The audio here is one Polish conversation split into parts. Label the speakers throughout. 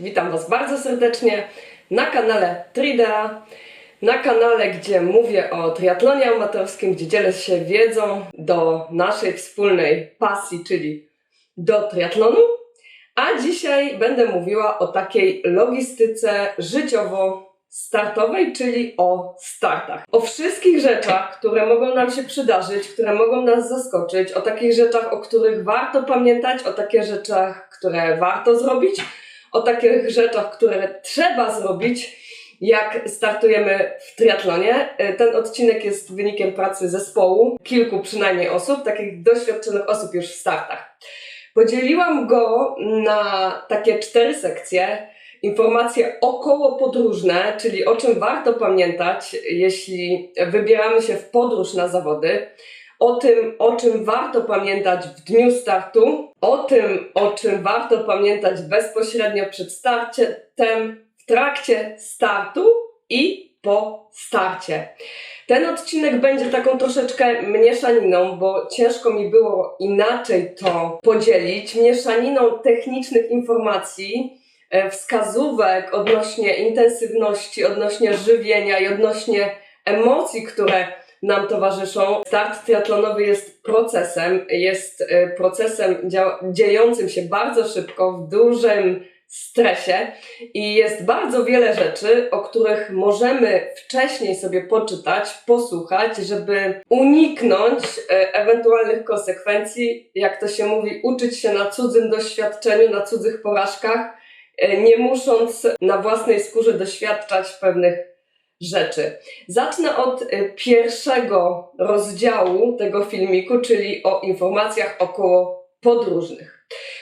Speaker 1: witam Was bardzo serdecznie na kanale Tridea, na kanale, gdzie mówię o triatlonie amatorskim, gdzie dzielę się wiedzą do naszej wspólnej pasji, czyli do triatlonu. A dzisiaj będę mówiła o takiej logistyce życiowo-startowej, czyli o startach. O wszystkich rzeczach, które mogą nam się przydarzyć, które mogą nas zaskoczyć, o takich rzeczach, o których warto pamiętać, o takich rzeczach, które warto zrobić, o takich rzeczach, które trzeba zrobić, jak startujemy w triatlonie. Ten odcinek jest wynikiem pracy zespołu, kilku przynajmniej osób, takich doświadczonych osób już w startach. Podzieliłam go na takie cztery sekcje. Informacje około podróżne, czyli o czym warto pamiętać, jeśli wybieramy się w podróż na zawody. O tym, o czym warto pamiętać w dniu startu, o tym, o czym warto pamiętać bezpośrednio przed startem, w trakcie startu i po starcie. Ten odcinek będzie taką troszeczkę mieszaniną, bo ciężko mi było inaczej to podzielić. Mieszaniną technicznych informacji, e, wskazówek odnośnie intensywności, odnośnie żywienia i odnośnie emocji, które nam towarzyszą. Start triatlonowy jest procesem, jest e, procesem dziejącym się bardzo szybko, w dużym stresie i jest bardzo wiele rzeczy, o których możemy wcześniej sobie poczytać, posłuchać, żeby uniknąć e, ewentualnych konsekwencji, jak to się mówi, uczyć się na cudzym doświadczeniu, na cudzych porażkach, e, nie musząc na własnej skórze doświadczać pewnych rzeczy. Zacznę od e, pierwszego rozdziału tego filmiku, czyli o informacjach około podróżnych.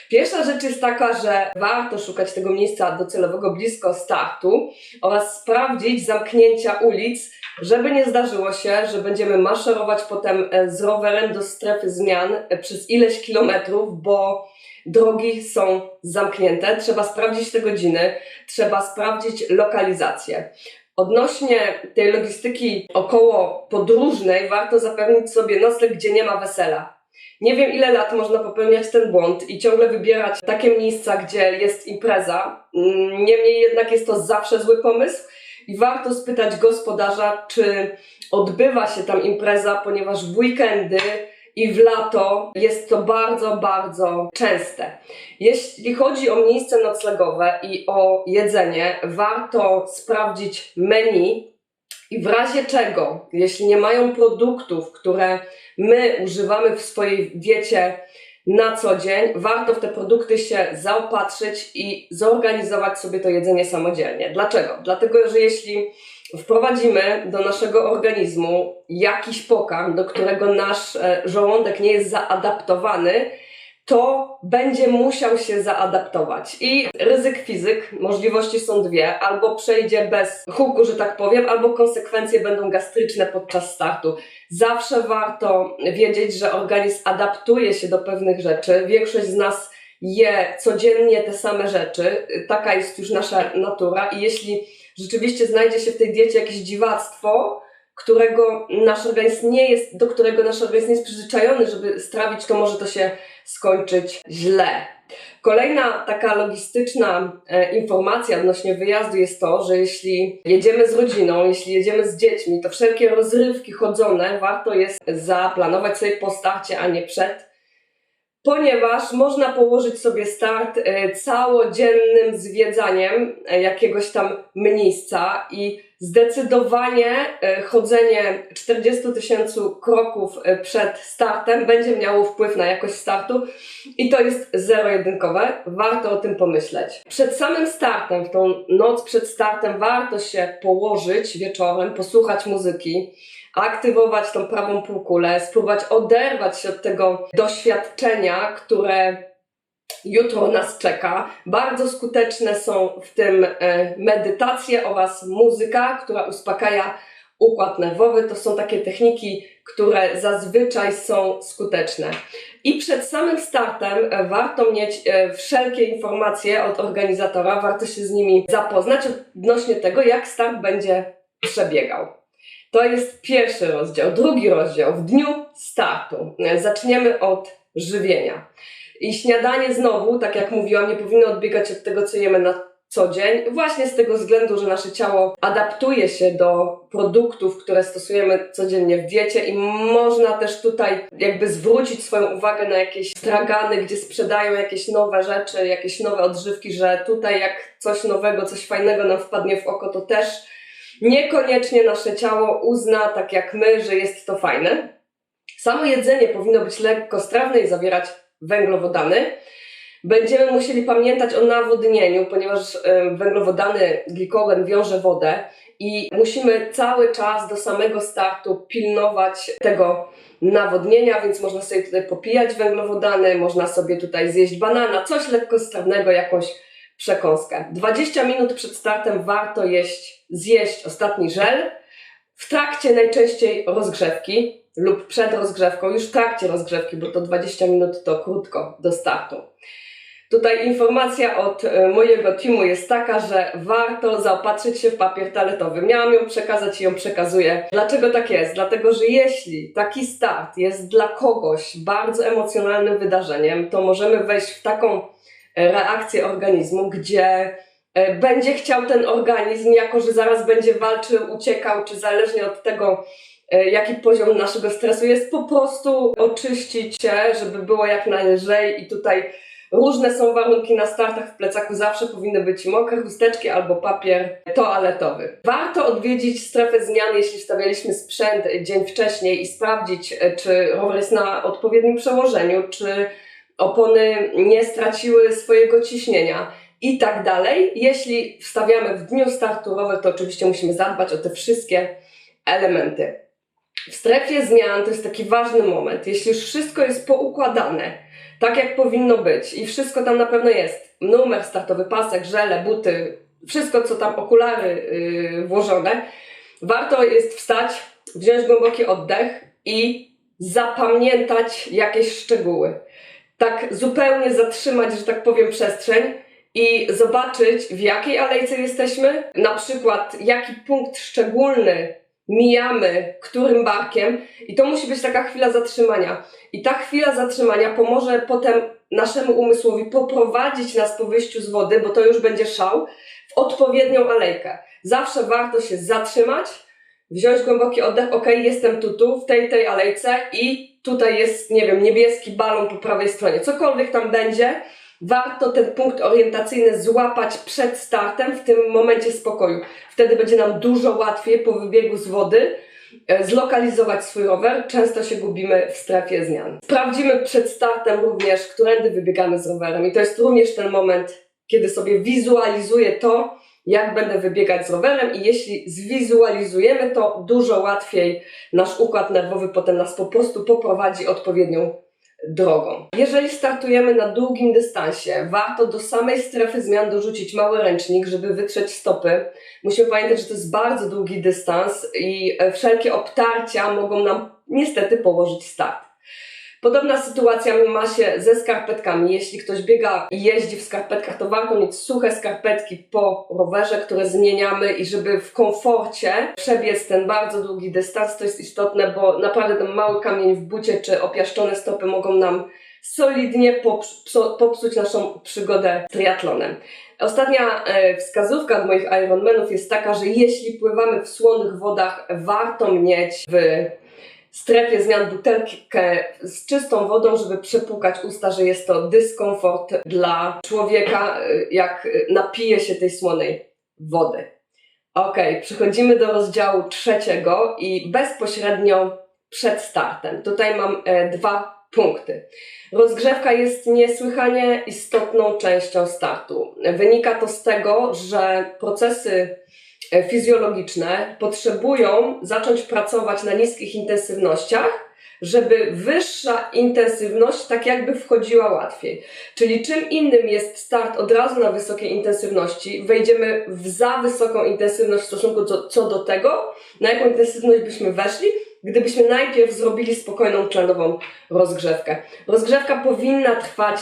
Speaker 1: Pierwsza rzecz jest taka, że warto szukać tego miejsca docelowego blisko startu oraz sprawdzić zamknięcia ulic, żeby nie zdarzyło się, że będziemy maszerować potem e, z rowerem do strefy zmian e, przez ileś kilometrów, bo drogi są zamknięte. Trzeba sprawdzić te godziny, trzeba sprawdzić lokalizację. Odnośnie tej logistyki około podróżnej, warto zapewnić sobie nocleg, gdzie nie ma wesela. Nie wiem, ile lat można popełniać ten błąd i ciągle wybierać takie miejsca, gdzie jest impreza. Mm, Niemniej jednak jest to zawsze zły pomysł i warto spytać gospodarza, czy odbywa się tam impreza, ponieważ w weekendy i w lato jest to bardzo, bardzo częste. Jeśli chodzi o miejsce noclegowe i o jedzenie, warto sprawdzić menu i w razie czego, jeśli nie mają produktów, które my używamy w swojej diecie na co dzień, warto w te produkty się zaopatrzyć i zorganizować sobie to jedzenie samodzielnie. Dlaczego? Dlatego, że jeśli wprowadzimy do naszego organizmu jakiś pokarm, do którego nasz e, żołądek nie jest zaadaptowany, to będzie musiał się zaadaptować. I ryzyk fizyk, możliwości są dwie, albo przejdzie bez huku, że tak powiem, albo konsekwencje będą gastryczne podczas startu. Zawsze warto wiedzieć, że organizm adaptuje się do pewnych rzeczy. Większość z nas je codziennie te same rzeczy. Taka jest już nasza natura i jeśli rzeczywiście znajdzie się w tej diecie jakieś dziwactwo, którego nasz organizm nie jest, do którego nasz organizm nie jest przyzwyczajony, żeby strawić, to może to się skończyć źle. Kolejna taka logistyczna e, informacja odnośnie wyjazdu jest to, że jeśli jedziemy z rodziną, jeśli jedziemy z dziećmi, to wszelkie rozrywki chodzone warto jest zaplanować sobie po starcie, a nie przed, ponieważ można położyć sobie start e, całodziennym zwiedzaniem e, jakiegoś tam miejsca i zdecydowanie e, chodzenie 40 tysięcy kroków przed startem będzie miało wpływ na jakość startu i to jest zero-jedynkowe. Warto o tym pomyśleć. Przed samym startem, w tą noc przed startem warto się położyć wieczorem, posłuchać muzyki, aktywować tą prawą półkulę, spróbować oderwać się od tego doświadczenia, które jutro nas czeka. Bardzo skuteczne są w tym e, medytacje oraz muzyka, która uspokaja układ nerwowy. To są takie techniki, które zazwyczaj są skuteczne. I przed samym startem e, warto mieć e, wszelkie informacje od organizatora, warto się z nimi zapoznać odnośnie tego, jak start będzie przebiegał. To jest pierwszy rozdział. Drugi rozdział w dniu startu. Zaczniemy od żywienia. I śniadanie znowu, tak jak mówiłam, nie powinno odbiegać od tego, co jemy na co dzień, właśnie z tego względu, że nasze ciało adaptuje się do produktów, które stosujemy codziennie w diecie i można też tutaj jakby zwrócić swoją uwagę na jakieś stragany, gdzie sprzedają jakieś nowe rzeczy, jakieś nowe odżywki, że tutaj jak coś nowego, coś fajnego nam wpadnie w oko, to też niekoniecznie nasze ciało uzna, tak jak my, że jest to fajne. Samo jedzenie powinno być lekkostrawne i zawierać węglowodany. Będziemy musieli pamiętać o nawodnieniu, ponieważ e, węglowodany, glikogen wiąże wodę i musimy cały czas do samego startu pilnować tego nawodnienia, więc można sobie tutaj popijać węglowodany, można sobie tutaj zjeść banana, coś lekkostrawnego, jakąś przekąskę. 20 minut przed startem warto jeść, zjeść ostatni żel. W trakcie najczęściej rozgrzewki lub przed rozgrzewką, już w trakcie rozgrzewki, bo to 20 minut to krótko do startu. Tutaj informacja od e, mojego teamu jest taka, że warto zaopatrzyć się w papier toaletowy. Miałam ją przekazać i ją przekazuję. Dlaczego tak jest? Dlatego, że jeśli taki start jest dla kogoś bardzo emocjonalnym wydarzeniem, to możemy wejść w taką e, reakcję organizmu, gdzie będzie chciał ten organizm, jako że zaraz będzie walczył, uciekał, czy zależnie od tego, e, jaki poziom naszego stresu jest, po prostu oczyścić się, żeby było jak najlżej. I tutaj różne są warunki na startach. W plecaku, zawsze powinny być mokre chusteczki albo papier toaletowy. Warto odwiedzić strefę zmian, jeśli wstawialiśmy sprzęt dzień wcześniej i sprawdzić, e, czy rower jest na odpowiednim przełożeniu, czy opony nie straciły swojego ciśnienia i tak dalej. Jeśli wstawiamy w dniu startu rower, to oczywiście musimy zadbać o te wszystkie elementy. W strefie zmian to jest taki ważny moment. Jeśli już wszystko jest poukładane, tak jak powinno być i wszystko tam na pewno jest, numer startowy, pasek, żele, buty, wszystko co tam, okulary yy, włożone, warto jest wstać, wziąć głęboki oddech i zapamiętać jakieś szczegóły. Tak zupełnie zatrzymać, że tak powiem, przestrzeń i zobaczyć, w jakiej alejce jesteśmy, na przykład jaki punkt szczególny mijamy, którym barkiem, i to musi być taka chwila zatrzymania. I ta chwila zatrzymania pomoże potem naszemu umysłowi poprowadzić nas po wyjściu z wody, bo to już będzie szał, w odpowiednią alejkę. Zawsze warto się zatrzymać, wziąć głęboki oddech, ok, jestem tu, tu, w tej, tej alejce i tutaj jest, nie wiem, niebieski balon po prawej stronie. Cokolwiek tam będzie, warto ten punkt orientacyjny złapać przed startem w tym momencie spokoju. Wtedy będzie nam dużo łatwiej po wybiegu z wody e, zlokalizować swój rower. Często się gubimy w strefie zmian. Sprawdzimy przed startem również, którędy wybiegamy z rowerem i to jest również ten moment, kiedy sobie wizualizuję to, jak będę wybiegać z rowerem i jeśli zwizualizujemy to, dużo łatwiej nasz układ nerwowy potem nas po prostu poprowadzi odpowiednią drogą. Jeżeli startujemy na długim dystansie, warto do samej strefy zmian dorzucić mały ręcznik, żeby wytrzeć stopy. Musimy pamiętać, że to jest bardzo długi dystans i e, wszelkie obtarcia mogą nam niestety położyć start. Podobna sytuacja ma się ze skarpetkami. Jeśli ktoś biega i jeździ w skarpetkach, to warto mieć suche skarpetki po rowerze, które zmieniamy i żeby w komforcie przebiec ten bardzo długi dystans. To jest istotne, bo naprawdę ten mały kamień w bucie czy opiaszczone stopy mogą nam solidnie popsu- popsuć naszą przygodę triatlonem. Ostatnia e, wskazówka od moich Ironmanów jest taka, że jeśli pływamy w słonych wodach, warto mieć w strefie zmian butelkę z czystą wodą, żeby przepłukać usta, że jest to dyskomfort dla człowieka, y, jak napije się tej słonej wody. Ok, przechodzimy do rozdziału trzeciego i bezpośrednio przed startem. Tutaj mam e, dwa punkty. Rozgrzewka jest niesłychanie istotną częścią startu. Wynika to z tego, że procesy fizjologiczne potrzebują zacząć pracować na niskich intensywnościach, żeby wyższa intensywność tak jakby wchodziła łatwiej. Czyli czym innym jest start od razu na wysokiej intensywności, wejdziemy w za wysoką intensywność w stosunku do, co do tego, na jaką intensywność byśmy weszli, gdybyśmy najpierw zrobili spokojną tlenową rozgrzewkę. Rozgrzewka powinna trwać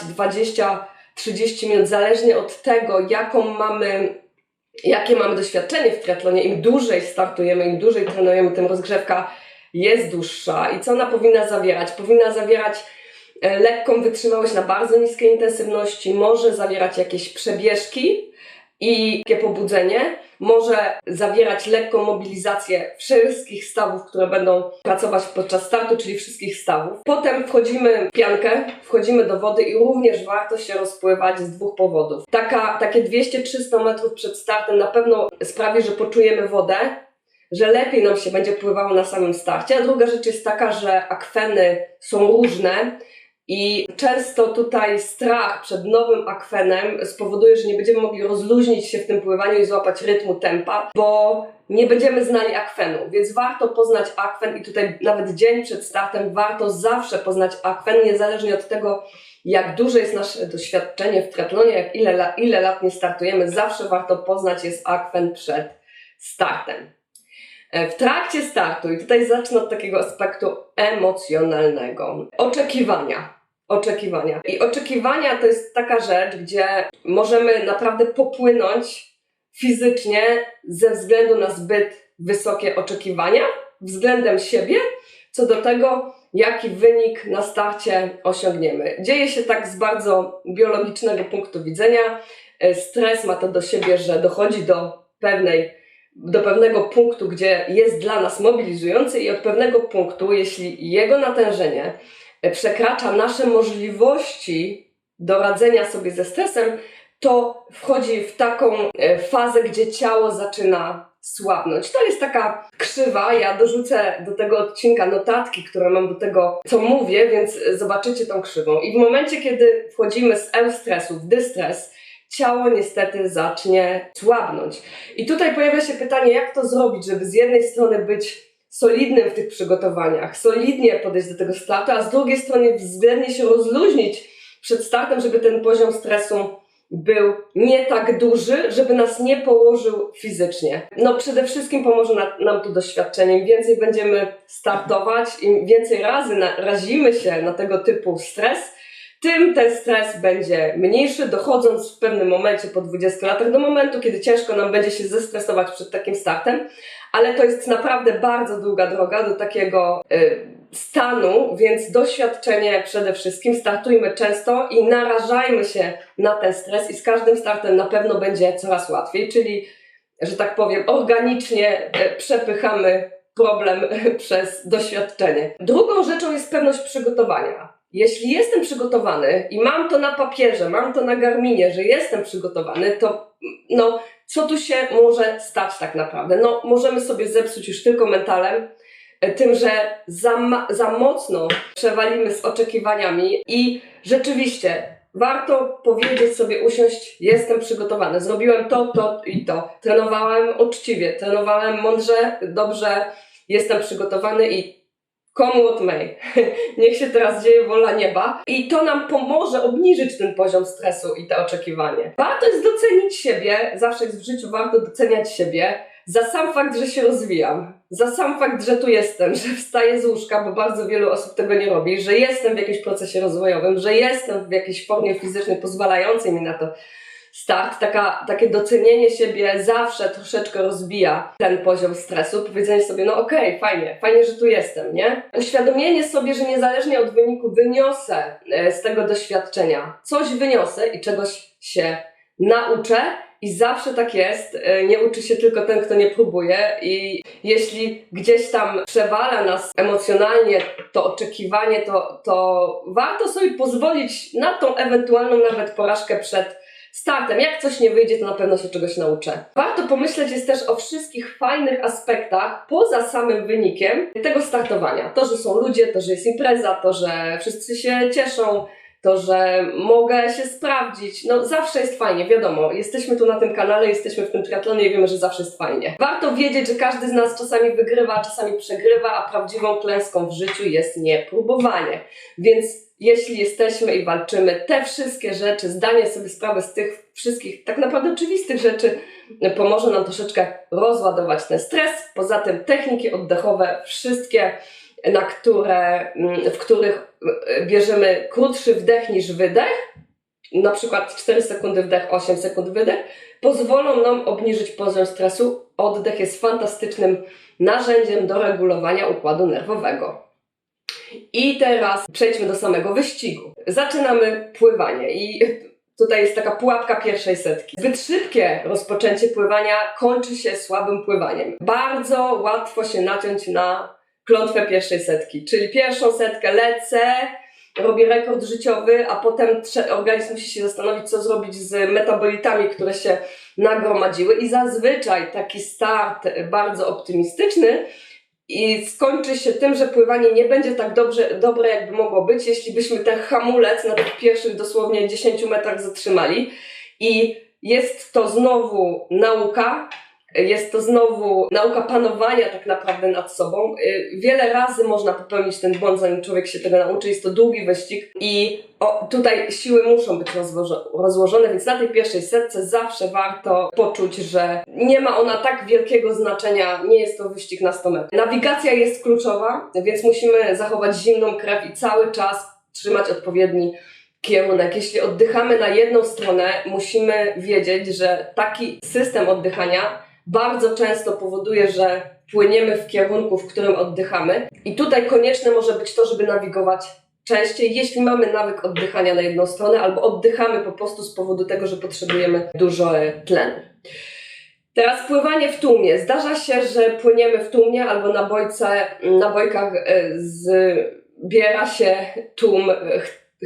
Speaker 1: 20-30 minut, zależnie od tego, jaką mamy jakie mamy doświadczenie w triatlonie, im dłużej startujemy, im dłużej trenujemy, tym rozgrzewka jest dłuższa. I co ona powinna zawierać? Powinna zawierać e, lekką wytrzymałość na bardzo niskiej intensywności, może zawierać jakieś przebieżki I takie pobudzenie może zawierać lekką mobilizację wszystkich stawów, które będą pracować podczas startu, czyli wszystkich stawów. Potem wchodzimy w piankę, wchodzimy do wody i również warto się rozpływać z dwóch powodów. Taka, takie 200-300 metrów przed startem na pewno sprawi, że poczujemy wodę, że lepiej nam się będzie pływało na samym starcie. A druga rzecz jest taka, że akweny są różne i często tutaj strach przed nowym akwenem spowoduje, że nie będziemy mogli rozluźnić się w tym pływaniu i złapać rytmu tempa, bo nie będziemy znali akwenu, więc warto poznać akwen i tutaj nawet dzień przed startem warto zawsze poznać akwen, niezależnie od tego, jak duże jest nasze doświadczenie w triatlonie, jak ile, ile lat nie startujemy, zawsze warto poznać jest akwen przed startem. E, W trakcie startu, i tutaj zacznę od takiego aspektu emocjonalnego, oczekiwania. Oczekiwania. I oczekiwania to jest taka rzecz, gdzie możemy naprawdę popłynąć fizycznie ze względu na zbyt wysokie oczekiwania względem siebie, co do tego, jaki wynik na starcie osiągniemy. Dzieje się tak z bardzo biologicznego punktu widzenia. E, Stres ma to do siebie, że dochodzi do pewnej do pewnego punktu, gdzie jest dla nas mobilizujący i od pewnego punktu, jeśli jego natężenie przekracza nasze możliwości do radzenia sobie ze stresem, to wchodzi w taką e, fazę, gdzie ciało zaczyna słabnąć. To jest taka krzywa. Ja dorzucę do tego odcinka notatki, które mam do tego, co mówię, więc zobaczycie tą krzywą. I w momencie, kiedy wchodzimy z eustresu w dystres, ciało niestety zacznie słabnąć. I tutaj pojawia się pytanie, jak to zrobić, żeby z jednej strony być solidnym w tych przygotowaniach, solidnie podejść do tego startu, a z drugiej strony względnie się rozluźnić przed startem, żeby ten poziom stresu był nie tak duży, żeby nas nie położył fizycznie. No przede wszystkim pomoże na, nam to doświadczenie. Im więcej będziemy startować, im więcej razy narazimy się na tego typu stres, tym ten stres będzie mniejszy, dochodząc w pewnym momencie po 20 latach do momentu, kiedy ciężko nam będzie się zestresować przed takim startem, ale to jest naprawdę bardzo długa droga do takiego y, stanu, więc doświadczenie przede wszystkim, startujmy często i narażajmy się na ten stres i z każdym startem na pewno będzie coraz łatwiej, czyli, że tak powiem, organicznie y, przepychamy problem przez doświadczenie. Drugą rzeczą jest pewność przygotowania. Jeśli jestem przygotowany i mam to na papierze, mam to na garminie, że jestem przygotowany, to no, co tu się może stać tak naprawdę? No, możemy sobie zepsuć już tylko mentalem, e, tym, że za, za mocno przewalimy z oczekiwaniami i rzeczywiście warto powiedzieć sobie, usiąść, jestem przygotowany, zrobiłem to, to i to, trenowałem uczciwie, trenowałem mądrze, dobrze, jestem przygotowany i komu od may. Niech się teraz dzieje wola nieba i to nam pomoże obniżyć ten poziom stresu i te oczekiwanie. Warto jest docenić siebie, zawsze jest w życiu warto doceniać siebie za sam fakt, że się rozwijam, za sam fakt, że tu jestem, że wstaję z łóżka, bo bardzo wielu osób tego nie robi, że jestem w jakimś procesie rozwojowym, że jestem w jakiejś formie fizycznej pozwalającej mi na to start, taka, takie docenienie siebie zawsze troszeczkę rozbija ten poziom stresu. Powiedzenie sobie, no okej, fajnie, fajnie, że tu jestem, nie? Uświadomienie sobie, że niezależnie od wyniku wyniosę e, z tego doświadczenia, coś wyniosę i czegoś się nauczę. I zawsze tak jest, e, nie uczy się tylko ten, kto nie próbuje, i jeśli gdzieś tam przewala nas emocjonalnie to oczekiwanie, to, to warto sobie pozwolić na tą ewentualną nawet porażkę przed startem. Jak coś nie wyjdzie, to na pewno się czegoś nauczę. Warto pomyśleć jest też o wszystkich fajnych aspektach poza samym wynikiem tego startowania. To, że są ludzie, to, że jest impreza, to, że wszyscy się cieszą, to, że mogę się sprawdzić. No zawsze jest fajnie, wiadomo. Jesteśmy tu na tym kanale, jesteśmy w tym triatlonie i wiemy, że zawsze jest fajnie. Warto wiedzieć, że każdy z nas czasami wygrywa, czasami przegrywa, a prawdziwą klęską w życiu jest niepróbowanie. Więc jeśli jesteśmy i walczymy, te wszystkie rzeczy, zdanie sobie sprawy z tych wszystkich tak naprawdę oczywistych rzeczy pomoże nam troszeczkę rozładować ten stres. Poza tym techniki oddechowe, wszystkie, na które, mm, w których e, bierzemy krótszy wdech niż wydech, na przykład 4 sekundy wdech, 8 sekund wydech, pozwolą nam obniżyć poziom stresu. Oddech jest fantastycznym narzędziem do regulowania układu nerwowego. I teraz przejdźmy do samego wyścigu. Zaczynamy pływanie i Tutaj jest taka pułapka pierwszej setki. Zbyt szybkie rozpoczęcie pływania kończy się słabym pływaniem. Bardzo łatwo się naciąć na klątwę pierwszej setki, czyli pierwszą setkę lecę, robię rekord życiowy, a potem organizm musi się zastanowić, co zrobić z metabolitami, które się nagromadziły i zazwyczaj taki start bardzo optymistyczny i skończy się tym, że pływanie nie będzie tak dobrze, dobre, jakby mogło być, jeśli byśmy ten hamulec na tych pierwszych dosłownie 10 metrach zatrzymali. I jest to znowu nauka, jest to znowu nauka panowania tak naprawdę nad sobą. Y, Wiele razy można popełnić ten błąd, zanim człowiek się tego nauczy. Jest to długi wyścig i o, tutaj siły muszą być rozłożo- rozłożone, więc na tej pierwszej setce zawsze warto poczuć, że nie ma ona tak wielkiego znaczenia, nie jest to wyścig na 100 metrów. Nawigacja jest kluczowa, więc musimy zachować zimną krew i cały czas trzymać odpowiedni kierunek. Jeśli oddychamy na jedną stronę, musimy wiedzieć, że taki system oddychania bardzo często powoduje, że płyniemy w kierunku, w którym oddychamy. I tutaj konieczne może być to, żeby nawigować częściej, jeśli mamy nawyk oddychania na jedną stronę, albo oddychamy po prostu z powodu tego, że potrzebujemy dużo e, tlenu. Teraz pływanie w tłumie. Zdarza się, że płyniemy w tłumie albo na bojce, na bojkach e, zbiera się tłum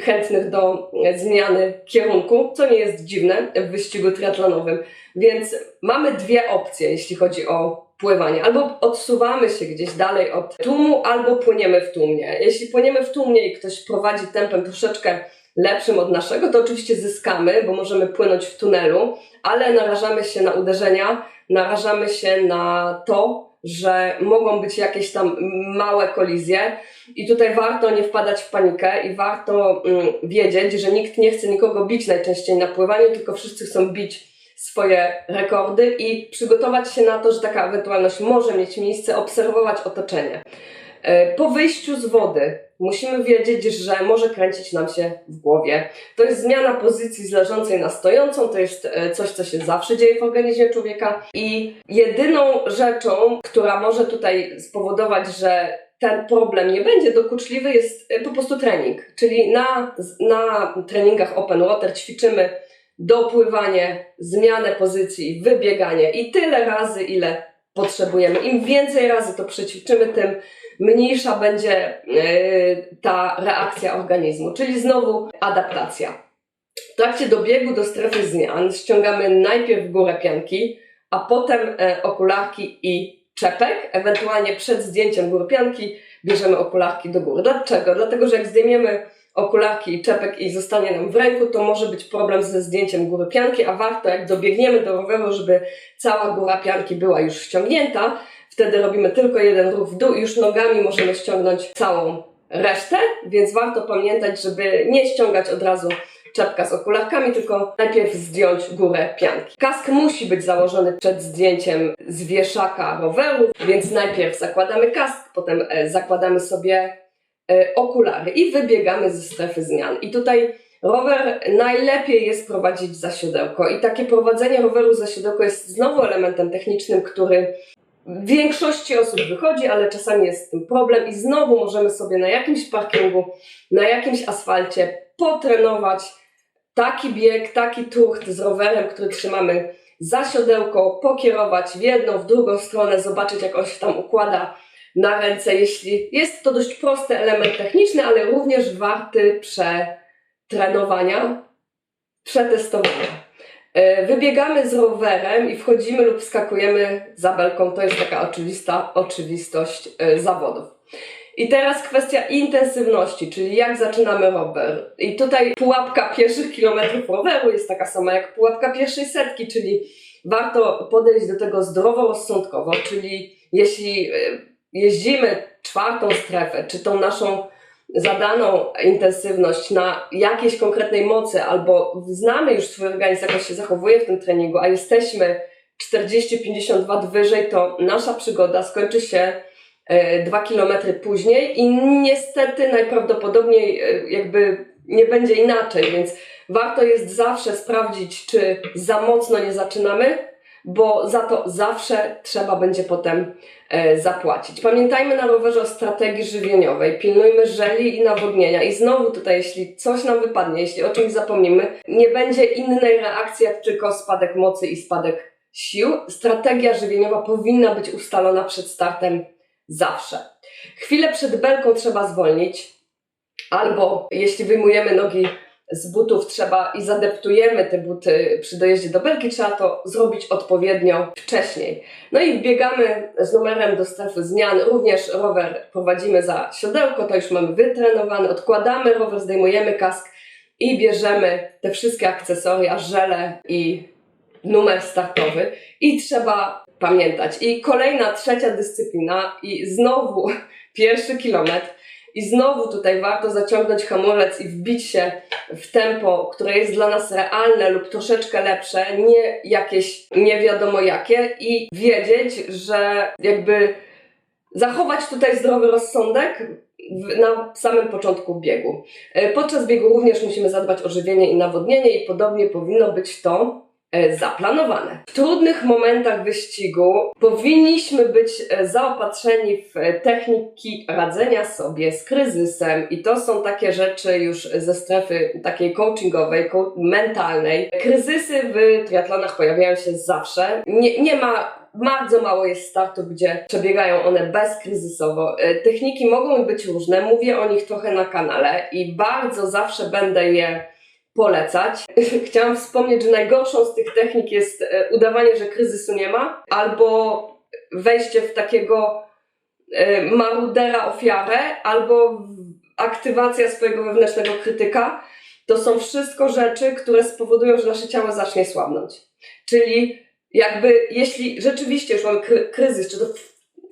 Speaker 1: chętnych do zmiany kierunku, co nie jest dziwne w wyścigu triatlonowym. Więc mamy dwie opcje, jeśli chodzi o pływanie. Albo odsuwamy się gdzieś dalej od tłumu, albo płyniemy w tłumie. Jeśli płyniemy w tłumie i ktoś prowadzi tempem troszeczkę lepszym od naszego, to oczywiście zyskamy, bo możemy płynąć w tunelu, ale narażamy się na uderzenia, narażamy się na to, że mogą być jakieś tam małe kolizje i tutaj warto nie wpadać w panikę i warto mm, wiedzieć, że nikt nie chce nikogo bić najczęściej na pływaniu, tylko wszyscy chcą bić swoje rekordy i przygotować się na to, że taka ewentualność może mieć miejsce, obserwować otoczenie. E, Po wyjściu z wody musimy wiedzieć, że może kręcić nam się w głowie. To jest zmiana pozycji z leżącej na stojącą, to jest e, coś, co się zawsze dzieje w organizmie człowieka i jedyną rzeczą, która może tutaj spowodować, że ten problem nie będzie dokuczliwy, jest e, po prostu trening. Czyli na, na treningach open water ćwiczymy dopływanie, zmianę pozycji, wybieganie i tyle razy, ile potrzebujemy. Im więcej razy to przećwiczymy, tym mniejsza będzie yy, ta reakcja organizmu, czyli znowu adaptacja. W trakcie dobiegu do strefy zmian ściągamy najpierw górę pianki, a potem e, okularki i czepek. Ewentualnie przed zdjęciem góry pianki bierzemy okularki do góry. Dlaczego? Dlatego, że jak zdejmiemy okularki i czepek i zostanie nam w ręku, to może być problem ze zdjęciem góry pianki, a warto jak dobiegniemy do roweru, żeby cała góra pianki była już ściągnięta. Wtedy robimy tylko jeden ruch w dół i już nogami możemy ściągnąć całą resztę, więc warto pamiętać, żeby nie ściągać od razu czepka z okularkami, tylko najpierw zdjąć górę pianki. Kask musi być założony przed zdjęciem z wieszaka roweru, więc najpierw zakładamy kask, potem e, zakładamy sobie okulary i wybiegamy ze strefy zmian. I tutaj rower najlepiej jest prowadzić za siodełko. I takie prowadzenie roweru za siodełko jest znowu elementem technicznym, który w większości osób wychodzi, ale czasami jest z tym problem. I znowu możemy sobie na jakimś parkingu, na jakimś asfalcie potrenować taki bieg, taki tucht z rowerem, który trzymamy za siodełko, pokierować w jedną, w drugą stronę, zobaczyć jak on się tam układa na ręce, jeśli jest to dość prosty element techniczny, ale również warty przetrenowania, przetestowania. E, Wybiegamy z rowerem i wchodzimy lub skakujemy za belką. To jest taka oczywista oczywistość e, zawodów. I teraz kwestia intensywności, czyli jak zaczynamy rower. I tutaj pułapka pierwszych kilometrów roweru jest taka sama jak pułapka pierwszej setki, czyli warto podejść do tego zdroworozsądkowo, czyli jeśli e, jeździmy czwartą strefę, czy tą naszą zadaną intensywność na jakiejś konkretnej mocy, albo znamy już swój organizm, jak on się zachowuje w tym treningu, a jesteśmy 40-50 wyżej, to nasza przygoda skończy się e, dwa kilometry później i niestety najprawdopodobniej e, jakby nie będzie inaczej, więc warto jest zawsze sprawdzić, czy za mocno nie zaczynamy, bo za to zawsze trzeba będzie potem e, zapłacić. Pamiętajmy na rowerze o strategii żywieniowej, pilnujmy żeli i nawodnienia i znowu tutaj, jeśli coś nam wypadnie, jeśli o czymś zapomnimy, nie będzie innej reakcji jak tylko spadek mocy i spadek sił. Strategia żywieniowa powinna być ustalona przed startem zawsze. Chwilę przed belką trzeba zwolnić, albo jeśli wyjmujemy nogi z butów trzeba i zadeptujemy te buty przy dojeździe do belki, trzeba to zrobić odpowiednio wcześniej. No i wbiegamy z numerem do strefy zmian. Również rower prowadzimy za siodełko, to już mamy wytrenowany. Odkładamy rower, zdejmujemy kask i bierzemy te wszystkie akcesoria, żele i numer startowy. I trzeba pamiętać. I kolejna, trzecia dyscyplina i znowu pierwszy kilometr. I znowu tutaj warto zaciągnąć hamulec i wbić się w tempo, które jest dla nas realne lub troszeczkę lepsze, nie jakieś nie wiadomo jakie i wiedzieć, że jakby zachować tutaj zdrowy rozsądek na samym początku biegu. E, Podczas biegu również musimy zadbać o żywienie i nawodnienie i podobnie powinno być to zaplanowane. W trudnych momentach wyścigu powinniśmy być e, zaopatrzeni w e, techniki radzenia sobie z kryzysem i to są takie rzeczy już ze strefy takiej coachingowej, co- mentalnej. Kryzysy w triatlonach pojawiają się zawsze. Nie, nie ma bardzo mało jest startów, gdzie przebiegają one bezkryzysowo. E, Techniki mogą być różne, mówię o nich trochę na kanale i bardzo zawsze będę je polecać. Chciałam wspomnieć, że najgorszą z tych technik jest e, udawanie, że kryzysu nie ma, albo wejście w takiego e, marudera ofiarę, albo aktywacja swojego wewnętrznego krytyka. To są wszystko rzeczy, które spowodują, że nasze ciało zacznie słabnąć. Czyli jakby jeśli rzeczywiście już mamy kry- kryzys, czy to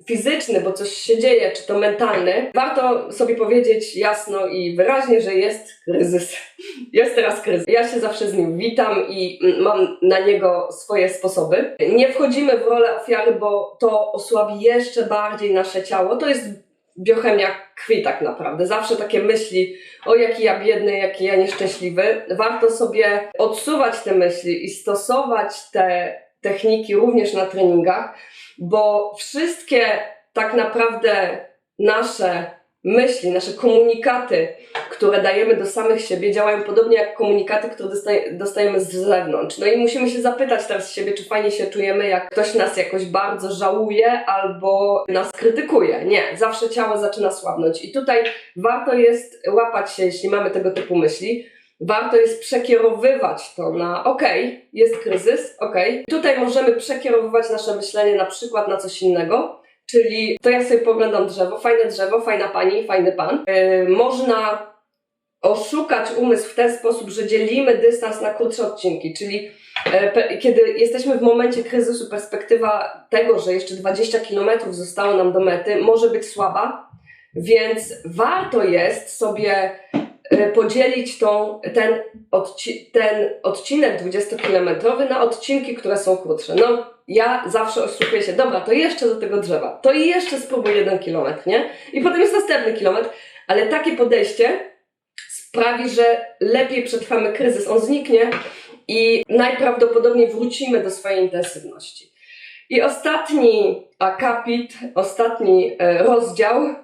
Speaker 1: fizyczny, bo coś się dzieje, czy to mentalny, warto sobie powiedzieć jasno i wyraźnie, że jest kryzys. Jest teraz kryzys. Ja się zawsze z nim witam i mm, mam na niego swoje sposoby. Nie wchodzimy w rolę ofiary, bo to osłabi jeszcze bardziej nasze ciało. To jest biochemia krwi tak naprawdę. Zawsze takie myśli, o jaki ja biedny, jaki ja nieszczęśliwy. Warto sobie odsuwać te myśli i stosować te techniki również na treningach, bo wszystkie tak naprawdę nasze myśli, nasze komunikaty, które dajemy do samych siebie, działają podobnie jak komunikaty, które dostaje, dostajemy z zewnątrz. No i musimy się zapytać teraz siebie, czy fajnie się czujemy, jak ktoś nas jakoś bardzo żałuje albo nas krytykuje. Nie, zawsze ciało zaczyna słabnąć. I tutaj warto jest łapać się, jeśli mamy tego typu myśli, warto jest przekierowywać to na okej, jest kryzys, okej. Tutaj możemy przekierowywać nasze myślenie na przykład na coś innego, czyli to ja sobie poglądam drzewo, fajne drzewo, fajna pani, fajny pan. Yy, można oszukać umysł w ten sposób, że dzielimy dystans na krótsze odcinki, czyli e, kiedy jesteśmy w momencie kryzysu, perspektywa tego, że jeszcze 20 km zostało nam do mety, może być słaba, więc warto jest sobie podzielić tą, ten, odci- ten odcinek 20-kilometrowy na odcinki, które są krótsze. No, ja zawsze oszukuję się, dobra, to jeszcze do tego drzewa, to jeszcze spróbuj jeden kilometr, nie? I potem jest następny kilometr, ale takie podejście sprawi, że lepiej przetrwamy kryzys, on zniknie i najprawdopodobniej wrócimy do swojej intensywności. I ostatni akapit, ostatni e, rozdział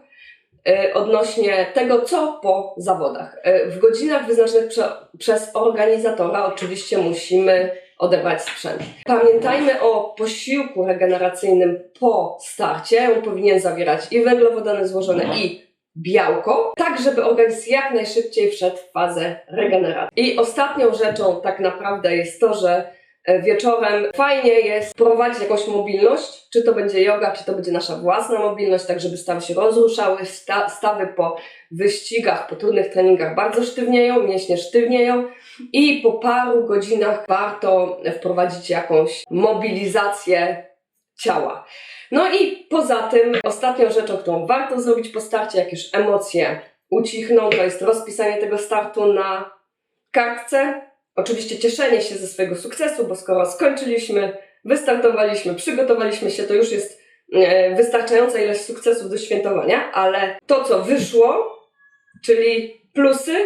Speaker 1: odnośnie tego, co po zawodach. E, W godzinach wyznaczonych prze, przez organizatora oczywiście musimy odebrać sprzęt. Pamiętajmy o posiłku regeneracyjnym po starcie. On powinien zawierać i węglowodany złożone, i białko, tak żeby organizm jak najszybciej wszedł w fazę regeneracji. I ostatnią rzeczą tak naprawdę jest to, że e, wieczorem fajnie jest prowadzić jakąś mobilność, czy to będzie yoga, czy to będzie nasza własna mobilność, tak żeby stawy się rozruszały, sta, stawy po wyścigach, po trudnych treningach bardzo sztywnieją, mięśnie sztywnieją i po paru godzinach warto wprowadzić jakąś mobilizację ciała. No i poza tym, ostatnią rzeczą, którą warto zrobić po starcie, jak już emocje ucichną, to jest rozpisanie tego startu na kartce. Oczywiście cieszenie się ze swojego sukcesu, bo skoro skończyliśmy, wystartowaliśmy, przygotowaliśmy się, to już jest e, wystarczająca ilość sukcesów do świętowania, ale to, co wyszło, czyli plusy,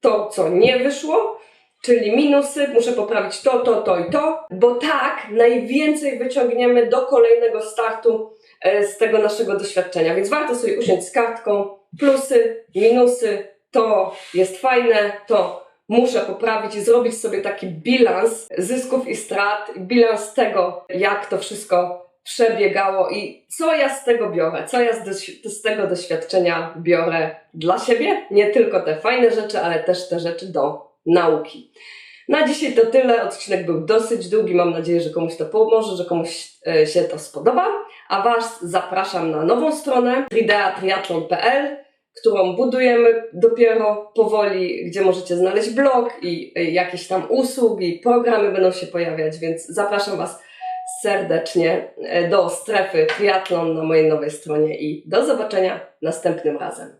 Speaker 1: to, co nie wyszło, czyli minusy, muszę poprawić to, to, to i to, bo tak najwięcej wyciągniemy do kolejnego startu e, z tego naszego doświadczenia. Więc warto sobie usiąść z kartką, plusy, minusy, to jest fajne, to muszę poprawić i zrobić sobie taki bilans zysków i strat, bilans tego, jak to wszystko przebiegało i co ja z tego biorę, co ja z, z tego doświadczenia biorę dla siebie. Nie tylko te fajne rzeczy, ale też te rzeczy do nauki. Na dzisiaj to tyle. Odcinek był dosyć długi. Mam nadzieję, że komuś to pomoże, że komuś e, się to spodoba. A Was zapraszam na nową stronę trideatriathlon.pl, którą budujemy dopiero powoli, gdzie możecie znaleźć blog i e, jakieś tam usługi, programy będą się pojawiać, więc zapraszam Was serdecznie e, do strefy triatlon na mojej nowej stronie i do zobaczenia następnym razem.